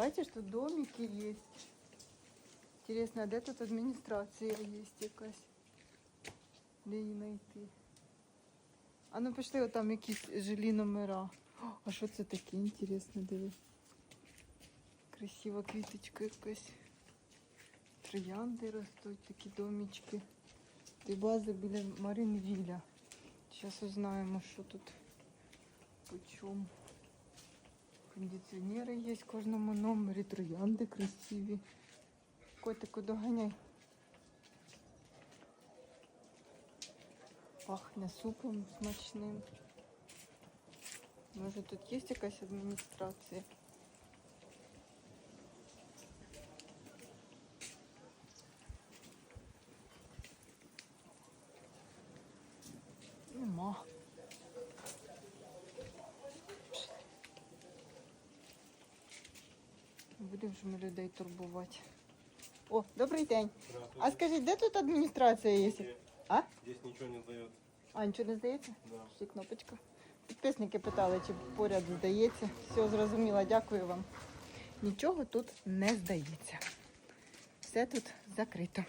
Бачиш, тут домики є. Інтересно, а де тут адміністрація є якась? Де її знайти? А ну пішли, отам якісь жилі номера. О, А що це таке? Інтересно, диви. Красива квіточка якась. Троянди ростуть, такі домічки. Ти база біля Маринвіля. Зараз узнаємо, що тут по чому. Кондиціонери є в кожному номері, троянди красиві. Котику доганяй. Пахне супом смачним. Може тут є якась адміністрація? Нема. Не Будемо ж ми людей турбувати. О, добрий день. А скажіть, де тут адміністрація є? А? Здесь нічого не здається. А, нічого не здається? Да. Кнопочка. Підписники питали, чи поряд здається. Все зрозуміло, дякую вам. Нічого тут не здається. Все тут закрито.